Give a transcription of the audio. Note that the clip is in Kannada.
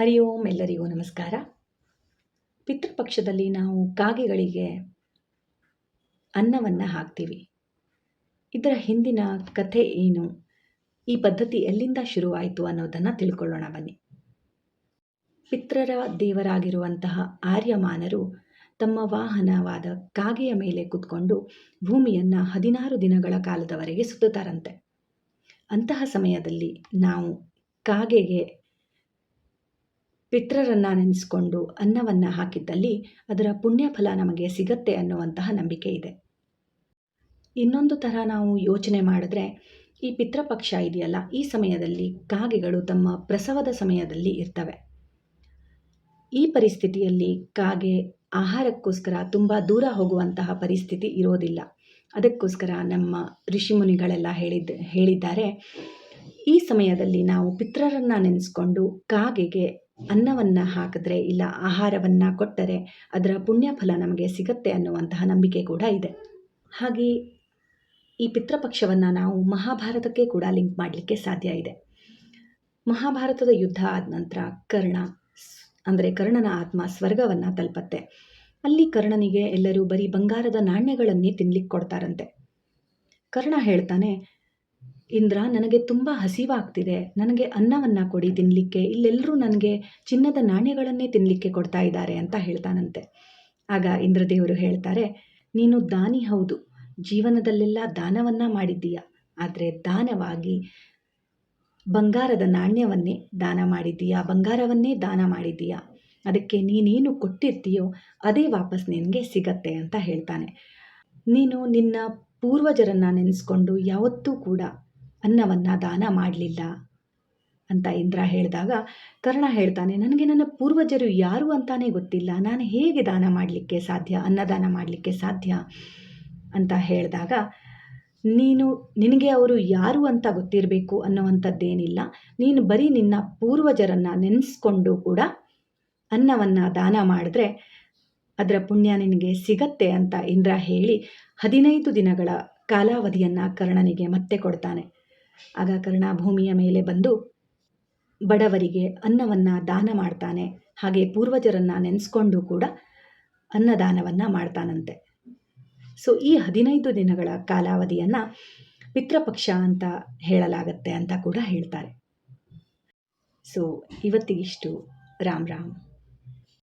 ಹರಿ ಓಂ ಎಲ್ಲರಿಗೂ ನಮಸ್ಕಾರ. ಪಿತೃಪಕ್ಷದಲ್ಲಿ ನಾವು ಕಾಗೆಗಳಿಗೆ ಅನ್ನವನ್ನು ಹಾಕ್ತೀವಿ. ಇದರ ಹಿಂದಿನ ಕಥೆ ಏನು? ಈ ಪದ್ಧತಿ ಎಲ್ಲಿಂದ ಶುರುವಾಯಿತು ಅನ್ನೋದನ್ನು ತಿಳ್ಕೊಳ್ಳೋಣ ಬನ್ನಿ. ಪಿತ್ರರ ದೇವರಾಗಿರುವಂತಹ ಆರ್ಯಮಾನರು ತಮ್ಮ ವಾಹನವಾದ ಕಾಗೆಯ ಮೇಲೆ ಕೂತ್ಕೊಂಡು ಭೂಮಿಯನ್ನು ಹದಿನಾರು ದಿನಗಳ ಕಾಲದವರೆಗೆ ಸುತ್ತುತ್ತಾರಂತೆ. ಅಂತಹ ಸಮಯದಲ್ಲಿ ನಾವು ಕಾಗೆಗೆ ಪಿತ್ರರನ್ನು ನೆನೆಸ್ಕೊಂಡು ಅನ್ನವನ್ನು ಹಾಕಿದ್ದಲ್ಲಿ ಅದರ ಪುಣ್ಯಫಲ ನಮಗೆ ಸಿಗತ್ತೆ ಅನ್ನುವಂತಹ ನಂಬಿಕೆ ಇದೆ. ಇನ್ನೊಂದು ಥರ ನಾವು ಯೋಚನೆ ಮಾಡಿದ್ರೆ, ಈ ಪಿತೃಪಕ್ಷ ಇದೆಯಲ್ಲ, ಈ ಸಮಯದಲ್ಲಿ ಕಾಗೆಗಳು ತಮ್ಮ ಪ್ರಸವದ ಸಮಯದಲ್ಲಿ ಇರ್ತವೆ. ಈ ಪರಿಸ್ಥಿತಿಯಲ್ಲಿ ಕಾಗೆ ಆಹಾರಕ್ಕೋಸ್ಕರ ತುಂಬ ದೂರ ಹೋಗುವಂತಹ ಪರಿಸ್ಥಿತಿ ಇರೋದಿಲ್ಲ. ಅದಕ್ಕೋಸ್ಕರ ನಮ್ಮ ಋಷಿಮುನಿಗಳೆಲ್ಲ ಹೇಳಿದ್ದ ಹೇಳಿದ್ದಾರೆ. ಈ ಸಮಯದಲ್ಲಿ ನಾವು ಪಿತೃರನ್ನು ನೆನೆಸ್ಕೊಂಡು ಕಾಗೆಗೆ ಅನ್ನವನ್ನು ಹಾಕಿದ್ರೆ ಇಲ್ಲ ಆಹಾರವನ್ನು ಕೊಟ್ಟರೆ ಅದರ ಪುಣ್ಯ ಫಲ ನಮಗೆ ಸಿಗತ್ತೆ ಅನ್ನುವಂತಹ ನಂಬಿಕೆ ಕೂಡ ಇದೆ. ಹಾಗೆ ಈ ಪಿತೃಪಕ್ಷವನ್ನು ನಾವು ಮಹಾಭಾರತಕ್ಕೆ ಕೂಡ ಲಿಂಕ್ ಮಾಡಲಿಕ್ಕೆ ಸಾಧ್ಯ ಇದೆ. ಮಹಾಭಾರತದ ಯುದ್ಧ ಆದ ನಂತರ ಕರ್ಣ ಅಂದರೆ ಕರ್ಣನ ಆತ್ಮ ಸ್ವರ್ಗವನ್ನು ತಲುಪತ್ತೆ. ಅಲ್ಲಿ ಕರ್ಣನಿಗೆ ಎಲ್ಲರೂ ಬರೀ ಬಂಗಾರದ ನಾಣ್ಯಗಳನ್ನೇ ತಿನ್ಲಿಕ್ಕೆ ಕೊಡ್ತಾರಂತೆ. ಕರ್ಣ ಹೇಳ್ತಾನೆ ಇಂದ್ರ ನನಗೆ ತುಂಬ ಹಸಿವಾಗ್ತಿದೆ. ನನಗೆ ಅನ್ನವನ್ನು ಕೊಡಿ ತಿನ್ನಲಿಕ್ಕೆ ಇಲ್ಲೆಲ್ಲರೂ ನನಗೆ ಚಿನ್ನದ ನಾಣ್ಯಗಳನ್ನೇ ತಿನ್ನಲಿಕ್ಕೆ ಕೊಡ್ತಾ ಇದ್ದಾರೆ ಅಂತ ಹೇಳ್ತಾನಂತೆ. ಆಗ ಇಂದ್ರದೇವರು ಹೇಳ್ತಾರೆ, ನೀನು ದಾನಿ ಹೌದು. ಜೀವನದಲ್ಲೆಲ್ಲ ದಾನವನ್ನು ಮಾಡಿದ್ದೀಯ. ಆದರೆ ದಾನವಾಗಿ ಬಂಗಾರದ ನಾಣ್ಯವನ್ನೇ ದಾನ ಮಾಡಿದ್ದೀಯಾ. ಬಂಗಾರವನ್ನೇ ದಾನ ಮಾಡಿದ್ದೀಯಾ. ಅದಕ್ಕೆ ನೀನೇನು ಕೊಟ್ಟಿರ್ತೀಯೋ ಅದೇ ವಾಪಸ್ ನಿನಗೆ ಸಿಗತ್ತೆ ಅಂತ ಹೇಳ್ತಾನೆ. ನೀನು ನಿನ್ನ ಪೂರ್ವಜರನ್ನು ನೆನೆಸ್ಕೊಂಡು ಯಾವತ್ತೂ ಕೂಡ ಅನ್ನವನ್ನು ದಾನ ಮಾಡಲಿಲ್ಲ ಅಂತ ಇಂದ್ರ ಹೇಳಿದಾಗ, ಕರ್ಣ ಹೇಳ್ತಾನೆ, ನನಗೆ ನನ್ನ ಪೂರ್ವಜರು ಯಾರು ಅಂತಾನೆ ಗೊತ್ತಿಲ್ಲ. ನಾನು ಹೇಗೆ ದಾನ ಮಾಡಲಿಕ್ಕೆ ಸಾಧ್ಯ? ಅನ್ನದಾನ ಮಾಡಲಿಕ್ಕೆ ಸಾಧ್ಯ? ಅಂತ ಹೇಳಿದಾಗ, ನೀನು, ನಿನಗೆ ಅವರು ಯಾರು ಅಂತ ಗೊತ್ತಿರಬೇಕು ಅನ್ನುವಂಥದ್ದೇನಿಲ್ಲ. ನೀನು ಬರೀ ನಿನ್ನ ಪೂರ್ವಜರನ್ನು ನೆನೆಸ್ಕೊಂಡು ಕೂಡ ಅನ್ನವನ್ನು ದಾನ ಮಾಡಿದ್ರೆ ಅದರ ಪುಣ್ಯ ನಿನಗೆ ಸಿಗತ್ತೆ ಅಂತ ಇಂದ್ರ ಹೇಳಿ, ಹದಿನೈದು ದಿನಗಳ ಕಾಲಾವಧಿಯನ್ನು ಕರ್ಣನಿಗೆ ಮತ್ತೆ ಕೊಡ್ತಾನೆ. ಆಗ ಕರ್ಣ ಭೂಮಿಯ ಮೇಲೆ ಬಂದು ಬಡವರಿಗೆ ಅನ್ನವನ್ನು ದಾನ ಮಾಡ್ತಾನೆ. ಹಾಗೆ ಪೂರ್ವಜರನ್ನು ನೆನೆಸ್ಕೊಂಡು ಕೂಡ ಅನ್ನದಾನವನ್ನು ಮಾಡ್ತಾನಂತೆ. ಸೊ ಈ ಹದಿನೈದು ದಿನಗಳ ಕಾಲಾವಧಿಯನ್ನು ಪಿತೃಪಕ್ಷ ಅಂತ ಹೇಳಲಾಗತ್ತೆ ಅಂತ ಕೂಡ ಹೇಳ್ತಾರೆ. ಸೊ ಇವತ್ತಿಗಿಷ್ಟು. ರಾಮ್ ರಾಮ್.